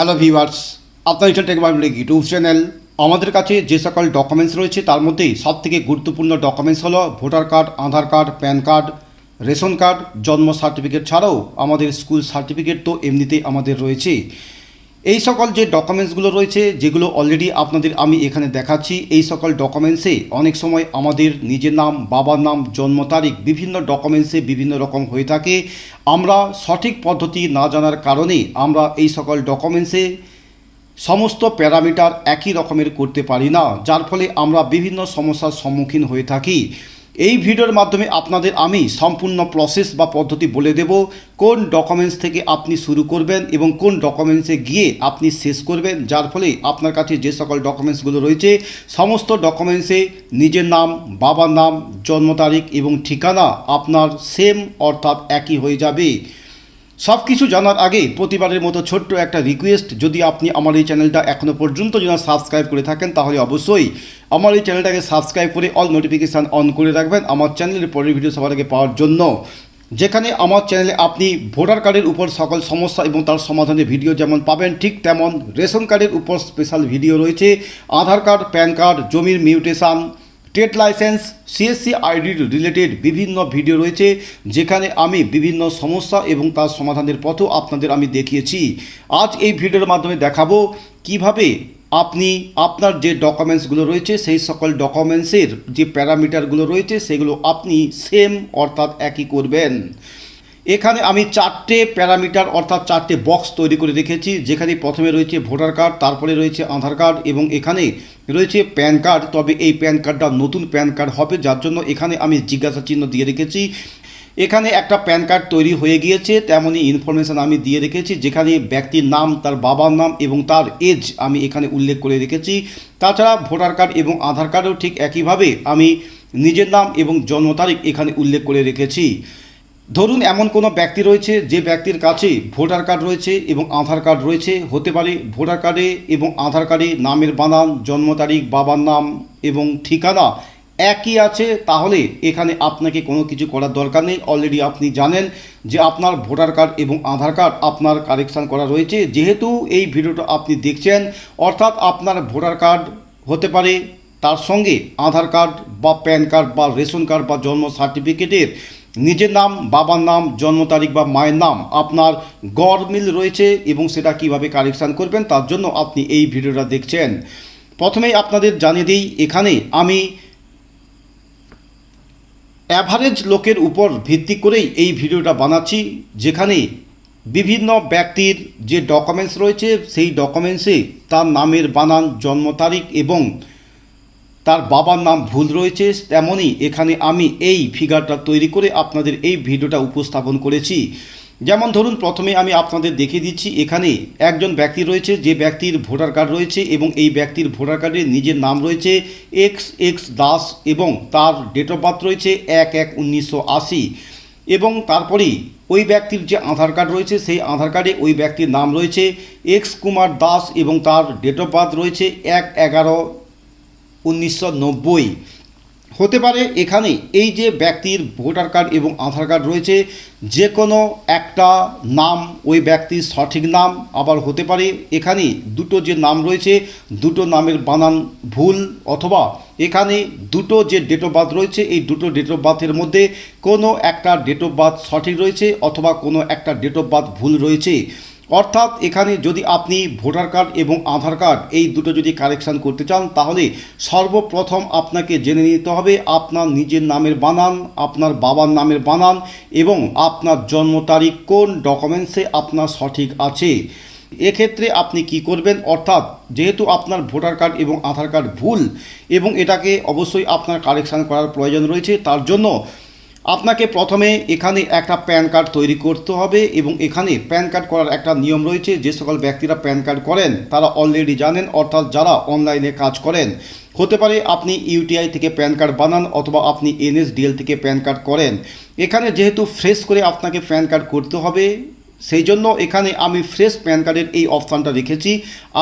Hello viewers, আপনার ইচ্ছা take Bangla YouTube channel. আমাদের কাছে যে সকল ডকুমেন্টস রয়েছে, তার মধ্যে সব থেকে গুরুত্বপূর্ণ ডকুমেন্টস হলো voter card Aadhaar card PAN card ration card জন্ম সার্টিফিকেট ছাড়াও আমাদের স্কুল সার্টিফিকেট তো এমনিতেই আমাদের রয়েছে। এই সকল যে ডকুমেন্টসগুলো রয়েছে, যেগুলো অলরেডি আপনাদের আমি এখানে দেখাচ্ছি, এই সকল ডকুমেন্টসে অনেক সময় আমাদের নিজের নাম, বাবার নাম, জন্ম তারিখ বিভিন্ন ডকুমেন্টসে বিভিন্ন রকম হয়ে থাকে। আমরা সঠিক পদ্ধতি না জানার কারণে আমরা এই সকল ডকুমেন্টসে সমস্ত প্যারামিটার একই রকমের করতে পারি না, যার ফলে আমরা বিভিন্ন সমস্যার সম্মুখীন হয়ে থাকি। এই ভিডিওর মাধ্যমে আপনাদের আমি সম্পূর্ণ প্রসেস বা পদ্ধতি বলে দেব, কোন ডকুমেন্টস থেকে আপনি শুরু করবেন এবং কোন ডকুমেন্টসে গিয়ে আপনি শেষ করবেন, যার ফলে আপনার কাছে যে সকল ডকুমেন্টসগুলো রয়েছে, সমস্ত ডকুমেন্টসে নিজের নাম, বাবার নাম, জন্ম তারিখ এবং ঠিকানা আপনার সেম অর্থাৎ একই হয়ে যাবে। সব কিছু জানার আগে প্রতিবারের মতো ছোট্ট একটা রিকোয়েস্ট যদি আপনি আমার এই চ্যানেলটা এখনও পর্যন্ত যদি সাবস্ক্রাইব করে থাকেন, তাহলে অবশ্যই আমার এই চ্যানেলটাকে সাবস্ক্রাইব করে অল নোটিফিকেশান অন করে রাখবেন আমার চ্যানেলের পরের ভিডিও সবার আগে পাওয়ার জন্য। যেখানে আমার চ্যানেলে আপনি ভোটার কার্ডের উপর সকল সমস্যা এবং তার সমাধানের ভিডিও যেমন পাবেন, ঠিক তেমন রেশন কার্ডের উপর স্পেশাল ভিডিও রয়েছে। আধার কার্ড প্যান কার্ড জমির mutation trade licence CSC ID related বিভিন্ন ভিডিও রয়েছে, যেখানে আমি বিভিন্ন সমস্যা এবং তার সমাধানের পথও আপনাদের আমি দেখিয়েছি। আজ এই ভিডিওর মাধ্যমে দেখাবো কীভাবে আপনি আপনার যে ডকুমেন্টসগুলো রয়েছে, সেই সকল ডকুমেন্টসের যে প্যারামিটারগুলো রয়েছে, সেগুলো আপনি সেম অর্থাৎ একই করবেন। এখানে আমি চারটে প্যারামিটার অর্থাৎ চারটে বক্স তৈরি করে রেখেছি। যেখানে প্রথমে রয়েছে ভোটার কার্ড, তারপরে রয়েছে আধার কার্ড এবং এখানে রয়েছে প্যান কার্ড। তবে এই প্যান কার্ডটা নতুন প্যান কার্ড হবে, যার জন্য এখানে আমি জিজ্ঞাসা চিহ্ন দিয়ে রেখেছি। এখানে একটা প্যান কার্ড তৈরি হয়ে গিয়েছে, তেমনই ইনফরমেশান আমি দিয়ে রেখেছি, যেখানে ব্যক্তির নাম, তার বাবার নাম এবং তার এজ আমি এখানে উল্লেখ করে রেখেছি। তাছাড়া ভোটার কার্ড এবং আধার কার্ডেও ঠিক একইভাবে আমি নিজের নাম এবং জন্ম তারিখ এখানে উল্লেখ করে রেখেছি। ধরুন এমন কোনো ব্যক্তি রয়েছে যে ব্যক্তির কাছে ভোটার কার্ড রয়েছে এবং আধার কার্ড রয়েছে, হতে পারে ভোটার কার্ডে এবং আধার কার্ডে নামের বানান, জন্ম তারিখ, বাবার নাম এবং ঠিকানা একই আছে, তাহলে এখানে আপনাকে কোনো কিছু করার দরকার নেই। অলরেডি আপনি জানেন যে আপনার ভোটার কার্ড এবং আধার কার্ড আপনার কারেকশান করা রয়েছে। যেহেতু এই ভিডিওটা আপনি দেখছেন, অর্থাৎ আপনার ভোটার কার্ড হতে পারে তার সঙ্গে আধার কার্ড বা প্যান কার্ড বা রেশন কার্ড বা জন্ম সার্টিফিকেটের নিজের নাম, বাবার নাম, জন্ম তারিখ বা মায়ের নাম আপনার গড় মিল রয়েছে এবং সেটা কীভাবে কারেকশান করবেন তার জন্য আপনি এই ভিডিওটা দেখছেন। প্রথমেই আপনাদের জানিয়ে দিই, এখানে আমি অ্যাভারেজ লোকের উপর ভিত্তি করেই এই ভিডিওটা বানাচ্ছি, যেখানে বিভিন্ন ব্যক্তির যে ডকুমেন্টস রয়েছে, সেই ডকুমেন্টসে তার নামের বানান, জন্ম তারিখ এবং তার বাবার নাম ভুল রয়েছে তেমনই এখানে আমি এই ফিগারটা তৈরি করে আপনাদের এই ভিডিওটা উপস্থাপন করেছি। যেমন ধরুন, প্রথমে আমি আপনাদের দেখিয়ে দিচ্ছি, এখানে একজন ব্যক্তি রয়েছে, যে ব্যক্তির ভোটার কার্ড রয়েছে এবং এই ব্যক্তির ভোটার কার্ডে নিজের নাম রয়েছে এক্স এক্স দাস এবং তার ডেট অফ বার্থ রয়েছে এক এক উনিশশো আশি। এবং তারপরেই ওই ব্যক্তির যে আধার কার্ড রয়েছে, সেই আধার কার্ডে ওই ব্যক্তির নাম রয়েছে এক্স কুমার দাস এবং তার ডেট অফ বার্থ রয়েছে এক এগারো উনিশশো নব্বই। হতে পারে এখানে এই যে ব্যক্তির ভোটার কার্ড এবং আধার কার্ড রয়েছে, যে কোনো একটা নাম ওই ব্যক্তির সঠিক নাম, আবার হতে পারে এখানে দুটো যে নাম রয়েছে, দুটো নামের বানান ভুল, অথবা এখানে দুটো যে ডেট অফ বার্থ রয়েছে, এই দুটো ডেট অফ বার্থের মধ্যে কোনো একটা ডেট অফ বার্থ সঠিক রয়েছে, অথবা কোনো একটা ডেট অফ বার্থ ভুল রয়েছে। অর্থাৎ এখানে যদি আপনি ভোটার কার্ড এবং আধার কার্ড এই দুটো যদি কারেকশান করতে চান, তাহলে সর্বপ্রথম আপনাকে জেনে নিতে হবে আপনার নিজের নামের বানান, আপনার বাবার নামের বানান এবং আপনার জন্ম তারিখ কোন ডকুমেন্টসে আপনার সঠিক আছে। এক্ষেত্রে আপনি কি করবেন, অর্থাৎ যেহেতু আপনার ভোটার কার্ড এবং আধার কার্ড ভুল এবং এটাকে অবশ্যই আপনার কারেকশান করার প্রয়োজন রয়েছে, তার জন্য আপনাকে প্রথমে এখানে একটা প্যান কার্ড তৈরি করতে হবে এবং এখানে প্যান কার্ড করার একটা নিয়ম রয়েছে, যে সকল ব্যক্তিরা প্যান কার্ড করেন, তারা অলরেডি জানেন, অর্থাৎ যারা অনলাইনে কাজ করেন। হতে পারে আপনি ইউটিআই থেকে প্যান কার্ড বানান অথবা আপনি এনএসডিএল থেকে প্যান কার্ড করেন। এখানে যেহেতু ফ্রেশ করে আপনাকে প্যান কার্ড করতে হবে সেই জন্য এখানে আমি ফ্রেশ প্যান কার্ডের এই অপশানটা রেখেছি।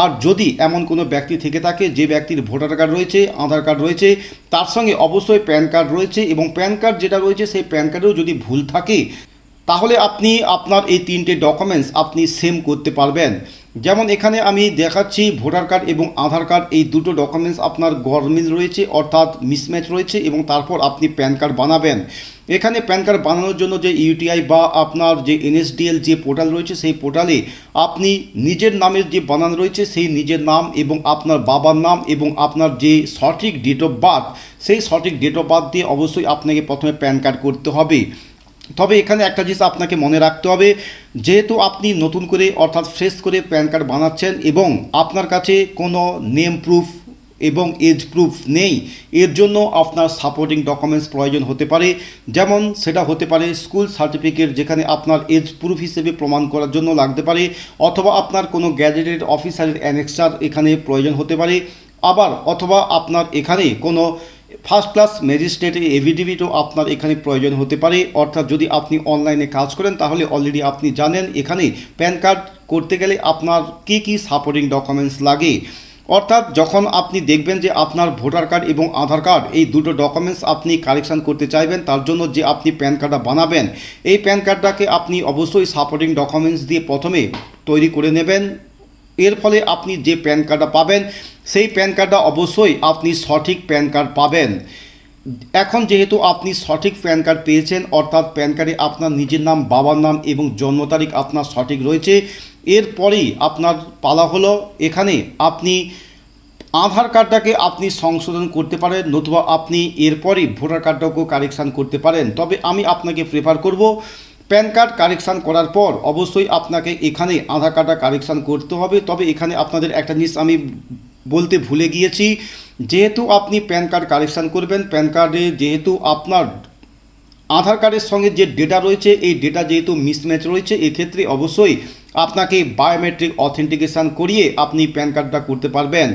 আর যদি এমন কোনো ব্যক্তি থেকে থাকে, যে ব্যক্তির ভোটার কার্ড রয়েছে, আধার কার্ড রয়েছে, তার সঙ্গে অবশ্যই প্যান কার্ড রয়েছে এবং প্যান কার্ড যেটা রয়েছে, সেই প্যান কার্ডেও যদি ভুল থাকে তাহলে আপনি আপনার এই তিনটে ডকুমেন্টস আপনি সেম করতে পারবেন। যেমন এখানে আমি দেখাচ্ছি ভোটার কার্ড এবং আধার কার্ড এই দুটো ডকুমেন্টস আপনার গরমিল রয়েছে, অর্থাৎ মিসম্যাচ রয়েছে এবং তারপর আপনি প্যান কার্ড বানাবেন। এখানে প্যান কার্ড বানানোর জন্য যে ইউটিআই বা আপনার যে এনএসডিএল যে পোর্টাল রয়েছে, সেই পোর্টালে আপনি নিজের নামের যে বানান রয়েছে, সেই নিজের নাম এবং আপনার বাবার নাম এবং আপনার যে সঠিক ডেট অফ বার্থ সেই সঠিক ডেট অফ বার্থ দিয়ে অবশ্যই আপনাকে প্রথমে প্যান কার্ড করতে হবে। তবে এখানে একটা জিনিস আপনাকে মনে রাখতে হবে, যেহেতু আপনি নতুন করে, অর্থাৎ ফ্রেশ করে প্যান কার্ড বানাচ্ছেন এবং আপনার কাছে কোনো নেম প্রুফ এবং এজ প্রুফ নেই, এর জন্য আপনার সাপোর্টিং ডকুমেন্টস প্রয়োজন হতে পারে। যেমন সেটা হতে পারে স্কুল সার্টিফিকেট যেখানে আপনার এজ প্রুফ হিসেবে প্রমাণ করার জন্য লাগতে পারে, অথবা আপনার কোনো গ্যাজেটেড অফিসারের অ্যানেক্সার এখানে প্রয়োজন হতে পারে। আবার অথবা আপনার এখানে কোনো ফার্স্ট ক্লাস ম্যাজিস্ট্রেটের এভিডেভিটও আপনার এখানে প্রয়োজন হতে পারে। অর্থাৎ যদি আপনি অনলাইনে কাজ করেন, তাহলে অলরেডি আপনি জানেন এখানে প্যান কার্ড করতে গেলে আপনার কি কি সাপোর্টিং ডকুমেন্টস লাগে। অর্থাৎ যখন আপনি দেখবেন যে আপনার ভোটার কার্ড এবং আধার কার্ড, এই দুটো ডকুমেন্টস আপনি কালেকশন করতে চাইবেন, তার জন্য যে আপনি প্যান কার্ডটা বানাবেন, এই প্যান কার্ডটাকে আপনি অবশ্যই সাপোর্টিং ডকুমেন্টস দিয়ে প্রথমে তৈরি করে নেবেন। এর ফলে আপনি যে প্যান কার্ডটা পাবেন, সেই প্যান কার্ডটা অবশ্যই আপনি সঠিক প্যান কার্ড পাবেন। এখন যেহেতু আপনি সঠিক প্যান কার্ড পেয়েছেন, অর্থাৎ প্যান কার্ডে আপনার নিজের নাম, বাবার নাম এবং জন্ম তারিখ আপনার সঠিক রয়েছে, এরপরেই আপনার পালা হলো এখানে। আপনি আধার কার্ডটাকে আপনি সংশোধন করতে পারেন, নতুবা আপনি এরপরই ভোটার কার্ডটাকেও কারেকশান করতে পারেন। তবে আমি আপনাকে প্রেফার করব প্যান কার্ড কারেকশান করার পর অবশ্যই আপনাকে এখানে আধার কার্ডটা কারেকশান করতে হবে। তবে এখানে আপনাদের একটা জিনিস আমি বলতে ভুলে গিয়েছি, যেহেতু আপনি প্যান কার্ড কারেকশান করবেন, প্যান কার্ডে যেহেতু আপনার আধার কার্ডের সঙ্গে যে ডেটা রয়েছে, এই ডেটা যেহেতু মিসম্যাচ রয়েছে, এক্ষেত্রে অবশ্যই আপনাকে বায়োমেট্রিক অথেন্টিকেশান করিয়ে আপনি প্যান কার্ডটা করতে পারবেন।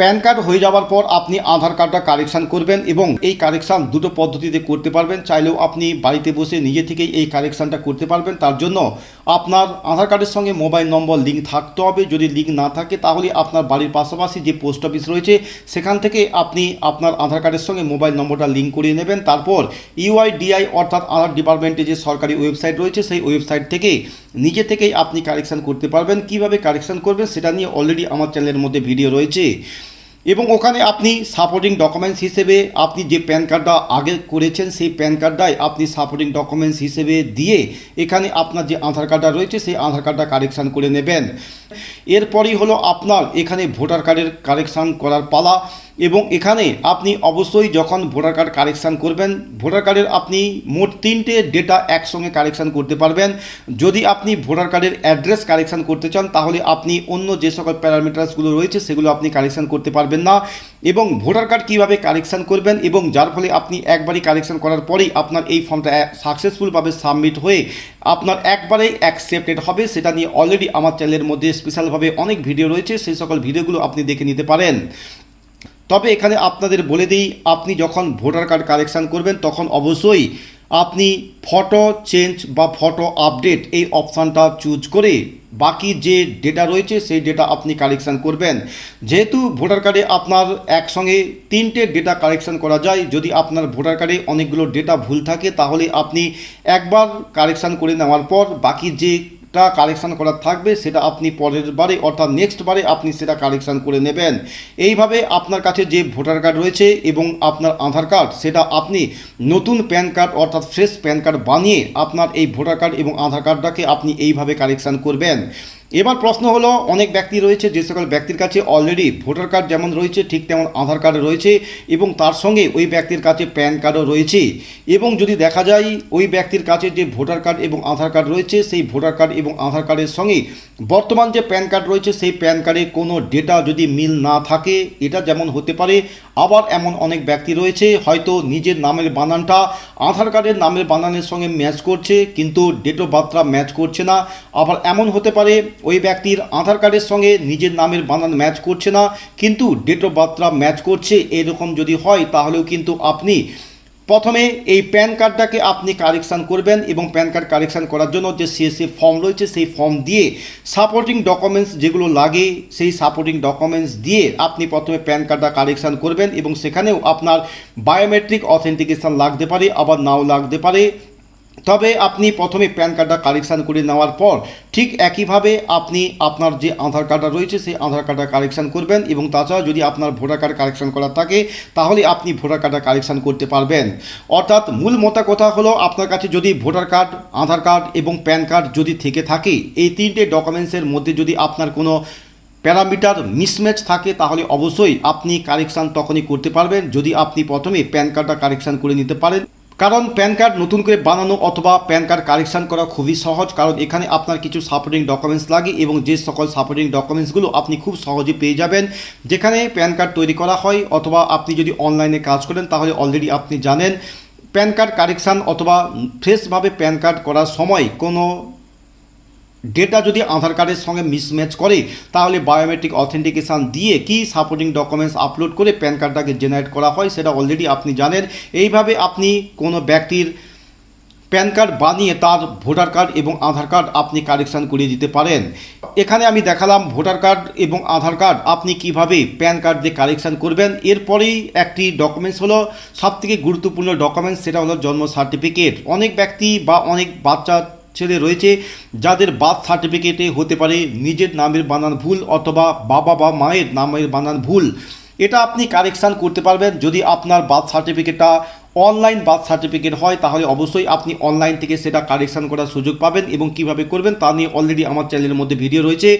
প্যান কার্ড হয়ে যাওয়ার পর আপনি আধার কার্ডটা কারেকশান করবেন এবং এই কারেকশান দুটো পদ্ধতিতে করতে পারবেন। চাইলেও আপনি বাড়িতে বসে নিজে থেকেই এই কারেকশানটা করতে পারবেন। তার জন্য আপনার আধার কার্ডের সঙ্গে মোবাইল নম্বর লিঙ্ক থাকতে হবে। যদি লিঙ্ক না থাকে, তাহলে আপনার বাড়ির পাশাপাশি যে পোস্ট অফিস রয়েছে, সেখান থেকে আপনি আপনার আধার কার্ডের সঙ্গে মোবাইল নম্বরটা লিঙ্ক করিয়ে নেবেন। তারপর ইউআইডিআই অর্থাৎ আধার ডিপার্টমেন্টে যে সরকারি ওয়েবসাইট রয়েছে, সেই ওয়েবসাইট থেকে নিজে থেকেই আপনি কারেকশান করতে পারবেন। কীভাবে কারেকশান করবেন, সেটা নিয়ে অলরেডি আমার চ্যানেলের মধ্যে ভিডিও রয়েছে। এবং ওখানে আপনি সাপোর্টিং ডকুমেন্টস হিসেবে আপনি যে প্যান কার্ডটা আগে করেছেন, সেই প্যান কার্ডটাই আপনি সাপোর্টিং ডকুমেন্টস হিসেবে দিয়ে এখানে আপনার যে আধার কার্ডটা রয়েছে, সেই আধার কার্ডটা কারেকশান করে নেবেন। এরপরই হলো আপনার এখানে ভোটার কার্ডের কারেকশান করার পালা। এবং এখানে আপনি অবশ্যই যখন ভোটার কার্ড কারেকশান করবেন, ভোটার কার্ডের আপনি মোট তিনটে ডেটা একসঙ্গে কারেকশান করতে পারবেন। যদি আপনি ভোটার কার্ডের অ্যাড্রেস কারেকশান করতে চান, তাহলে আপনি অন্য যে সকল প্যারামিটার্সগুলো রয়েছে, সেগুলো আপনি কারেকশান করতে পারবেন না। এবং ভোটার কার্ড কীভাবে কারেকশান করবেন এবং যার ফলে আপনি একবারই কারেকশান করার পরেই আপনার এই ফর্মটা সাকসেসফুলভাবে সাবমিট হয়ে আপনার একবারেই অ্যাকসেপ্টেড হবে, সেটা নিয়ে অলরেডি আমার চ্যানেলের মধ্যে স্পেশালভাবে অনেক ভিডিও রয়েছে, সেই সকল ভিডিওগুলো আপনি দেখে নিতে পারেন। তবে এখানে আপনাদের বলে দিই, আপনি যখন ভোটার কার্ড কালেকশান করবেন, তখন অবশ্যই আপনি ফটো চেঞ্জ বা ফটো আপডেট এই অপশানটা চুজ করে বাকি যে ডেটা রয়েছে, সেই ডেটা আপনি কালেকশান করবেন। যেহেতু ভোটার কার্ডে আপনার একসঙ্গে তিনটে ডেটা কালেকশান করা যায়, যদি আপনার ভোটার কার্ডে অনেকগুলো ডেটা ভুল থাকে, তাহলে আপনি একবার কালেকশান করে নেওয়ার পর বাকি যে টা কালেকশান করার থাকবে, সেটা আপনি পরের বারে, অর্থাৎ নেক্সট বারে আপনি সেটা কালেকশান করে নেবেন। এইভাবে আপনার কাছে যে ভোটার কার্ড রয়েছে এবং আপনার আধার কার্ড সেটা আপনি নতুন প্যান কার্ড অর্থাৎ ফ্রেশ প্যান কার্ড বানিয়ে আপনার এই ভোটার কার্ড এবং আধার কার্ডটাকে আপনি এইভাবে কালেকশান করবেন। এবার প্রশ্ন হলো, অনেক ব্যক্তি রয়েছে যে সকল ব্যক্তির কাছে অলরেডি ভোটার কার্ড যেমন রয়েছে, ঠিক তেমন আধার কার্ড রয়েছে এবং তার সঙ্গে ওই ব্যক্তির কাছে প্যান কার্ডও রয়েছে। এবং যদি দেখা যায়, ওই ব্যক্তির কাছে যে ভোটার কার্ড এবং আধার কার্ড রয়েছে, সেই ভোটার কার্ড এবং আধার কার্ডের সঙ্গে বর্তমান যে প্যান কার্ড রয়েছে, সেই প্যান কার্ডে কোনো ডেটা যদি মিল না থাকে, এটা যেমন হতে পারে আবার এমন অনেক ব্যক্তি রয়েছে, হয়তো নিজের নামের বানানটা আধার কার্ডের নামের বানানের সঙ্গে ম্যাচ করছে, কিন্তু ডেট অফ বার্থটা ম্যাচ করছে না। আবার এমন হতে পারে, ওই ব্যক্তির আধার কার্ডের সঙ্গে নিজের নামের বানান ম্যাচ করছে না, কিন্তু ডেট অফ বার্থটা ম্যাচ করছে, এরকম যদি হয়, তাহলেও কিন্তু আপনি প্রথমে এই প্যান কার্ডটাকে আপনি কারেকশান করবেন এবং প্যান কার্ড কারেকশান করার জন্য যে সিএসসি ফর্ম রয়েছে সেই ফর্ম দিয়ে সাপোর্টিং ডকুমেন্টস যেগুলো লাগে সেই সাপোর্টিং ডকুমেন্টস দিয়ে আপনি প্রথমে প্যান কার্ডটা কারেকশান করবেন এবং সেখানেও আপনার বায়োমেট্রিক অথেন্টিকেশান লাগতে পারে, আবার নাও লাগতে পারে তবে আপনি প্রথমে প্যান কার্ডটা কারেকশান করে নেওয়ার পর ঠিক একইভাবে আপনি আপনার যে আধার কার্ডটা রয়েছে, সেই আধার কার্ডটা কারেকশান করবেন এবং তাছাড়া যদি আপনার ভোটার কার্ড কারেকশান করা থাকে, তাহলে আপনি ভোটার কার্ডটা কারেকশান করতে পারবেন। অর্থাৎ মূল মোটা কথা হলো আপনার কাছে যদি ভোটার কার্ড, আধার কার্ড এবং প্যান কার্ড যদি থেকে থাকে, এই তিনটে ডকুমেন্টসের মধ্যে যদি আপনার কোনো প্যারামিটার মিসম্যাচ থাকে, তাহলে অবশ্যই আপনি কারেকশান তখনই করতে পারবেন যদি আপনি প্রথমে প্যান কার্ডটা কারেকশান করে নিতে পারেন। কারণ প্যান কার্ড নতুন করে বানানো অথবা প্যান কার্ড কালেকশান করা খুবই সহজ, কারণ এখানে আপনার কিছু সাপোর্টিং ডকুমেন্টস লাগে এবং যে সকল সাপোর্টিং ডকুমেন্টসগুলো আপনি খুব সহজে পেয়ে যাবেন। যেখানে প্যান কার্ড তৈরি করা হয় অথবা আপনি যদি অনলাইনে কাজ করেন, তাহলে অলরেডি আপনি জানেন। প্যান কার্ড কারেকশান অথবা ফ্রেশভাবে প্যান কার্ড করার সময় কোনো ডেটা যদি আধার কার্ডের সঙ্গে মিসম্যাচ করে, তাহলে বায়োমেট্রিক অথেন্টিকেশান দিয়ে কি সাপোর্টিং ডকুমেন্টস আপলোড করে প্যান কার্ডটাকে জেনারেট করা হয় সেটা অলরেডি আপনি জানেন। এইভাবে আপনি কোনো ব্যক্তির প্যান কার্ড বানিয়ে তার ভোটার কার্ড এবং আধার কার্ড আপনি কারেকশান করিয়ে দিতে পারেন। এখানে আমি দেখালাম ভোটার কার্ড এবং আধার কার্ড আপনি কীভাবে প্যান কার্ড দিয়ে কারেকশান করবেন। এরপরেই একটি ডকুমেন্টস হলো, সবথেকে গুরুত্বপূর্ণ ডকুমেন্টস সেটা হলো জন্ম সার্টিফিকেট অনেক ব্যক্তি বা অনেক বাচ্চা ছেলে রয়েছে যাদের বার্থ সার্টিফিকেটে হতে পারে নিজের নামের বানান ভুল অথবা বাবা বা মায়ের নামের বানান ভুল। এটা আপনি কারেকশান করতে পারবেন। যদি আপনার বার্থ সার্টিফিকেটটা অনলাইন বার্থ সার্টিফিকেট হয়, তাহলে অবশ্যই আপনি অনলাইন থেকে সেটা কারেকশান করার সুযোগ পাবেন এবং কীভাবে করবেন তা নিয়ে অলরেডি আমার চ্যানেলের মধ্যে ভিডিও রয়েছে।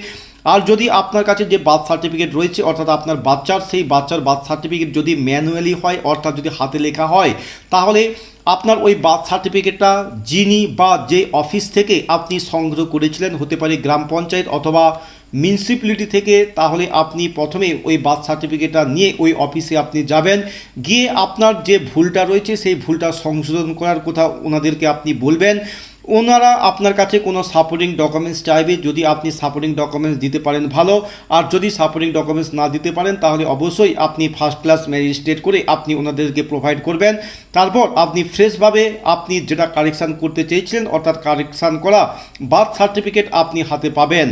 আর যদি আপনার কাছে যে বার্থ সার্টিফিকেট রয়েছে, অর্থাৎ আপনার বাচ্চার, সেই বাচ্চার বার্থ সার্টিফিকেট যদি ম্যানুয়ালি হয়, অর্থাৎ যদি হাতে লেখা হয়, তাহলে আপনার ওই বার্থ সার্টিফিকেটটা যিনি বা যে অফিস থেকে আপনি সংগ্রহ করেছিলেন, হতে পারে গ্রাম পঞ্চায়েত অথবা মিউনিসিপ্যালিটি থেকে, তাহলে আপনি প্রথমে ওই বার্থ সার্টিফিকেটটা নিয়ে ওই অফিসে আপনি যাবেন। গিয়ে আপনার যে ভুলটা রয়েছে, সেই ভুলটা সংশোধন করার কথা ওনাদেরকে আপনি বলবেন। ওনারা আপনার কাছে কোনো সাপোর্টিং ডকুমেন্টস চাইবে, যদি আপনি সাপোর্টিং ডকুমেন্টস দিতে পারেন ভালো, আর যদি সাপোর্টিং ডকুমেন্টস না দিতে পারেন, তাহলে অবশ্যই আপনি ফার্স্ট ক্লাস ম্যাজিস্ট্রেট করে আপনি ওনাদেরকে প্রোভাইড করবেন। তারপর আপনি ফ্রেশভাবে আপনি যেটা কারেকশান করতে চেয়েছিলেন, অর্থাৎ কারেকশান করা বার্থ সার্টিফিকেট আপনি হাতে পাবেন।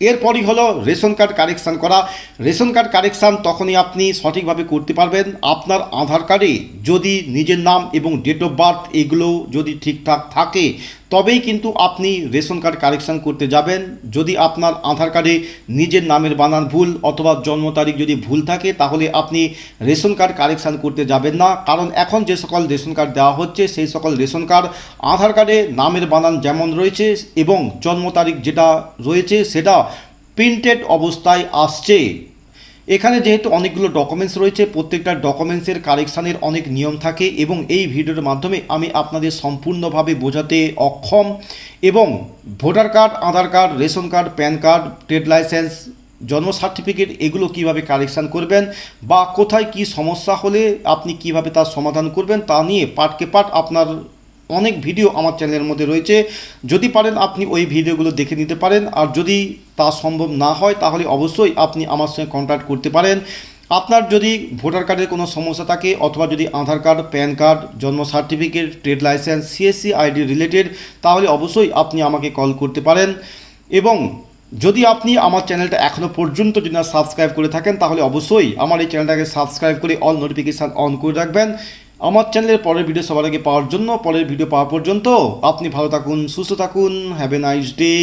এরপরই হলো রেশন কার্ড কারেকশান করা। রেশন কার্ড কারেকশান তখনই আপনি সঠিকভাবে করতে পারবেন। আপনার আধার কার্ডে যদি নিজের নাম এবং ডেট অফ বার্থ এগুলো যদি ঠিকঠাক থাকে তবেই কিন্তু আপনি রেশন কার্ড কারেকশান করতে যাবেন। যদি আপনার আধার কার্ডে নিজের নামের বানান ভুল অথবা জন্ম তারিখ যদি ভুল থাকে, তাহলে আপনি রেশন কার্ড কারেকশান করতে যাবেন না। কারণ এখন যে সকল রেশন কার্ড দেওয়া হচ্ছে, সেই সকল রেশন কার্ড আধার কার্ডে নামের বানান যেমন রয়েছে এবং জন্ম তারিখ যেটা রয়েছে, সেটা প্রিন্টেড অবস্থায় আসছে। এখানে যেহেতু অনেকগুলো ডকুমেন্টস রয়েছে, প্রত্যেকটা ডকুমেন্টসের কারেকশানের অনেক নিয়ম থাকে এবং এই ভিডিওর মাধ্যমে আমি আপনাদের সম্পূর্ণভাবে বোঝাতে অক্ষম এবং voter card, Aadhaar card, ration card, PAN card, trade licence, জন্ম সার্টিফিকেট, এগুলো কীভাবে কালেকশান করবেন বা কোথায় কি সমস্যা হলে আপনি কীভাবে তার সমাধান করবেন তা নিয়ে পার্টকে পার্ট আপনার অনেক ভিডিও আমার চ্যানেলের মধ্যে রয়েছে। যদি পারেন আপনি ওই ভিডিওগুলো দেখে নিতে পারেন। আর যদি তা সম্ভব না হয়, তাহলে অবশ্যই আপনি আমার সঙ্গে কন্ট্যাক্ট করতে পারেন। আপনার যদি ভোটার কার্ডের কোনো সমস্যা থাকে, অথবা যদি আধার কার্ড, প্যান কার্ড, জন্ম certificate trade licence CSC ID related তাহলে অবশ্যই আপনি আমাকে কল করতে পারেন। এবং যদি আপনি আমার চ্যানেলটা এখনও পর্যন্ত যদি না সাবস্ক্রাইব করে থাকেন, তাহলে অবশ্যই আমার এই চ্যানেলটাকে সাবস্ক্রাইব করে অল নোটিফিকেশান অন করে রাখবেন। আমার চ্যানেলের পরের ভিডিও সবার আগে পাওয়ার জন্য, পরের ভিডিও পাওয়া পর্যন্ত আপনি ভালো থাকুন, সুস্থ থাকুন হ্যাভ এ নাইস ডে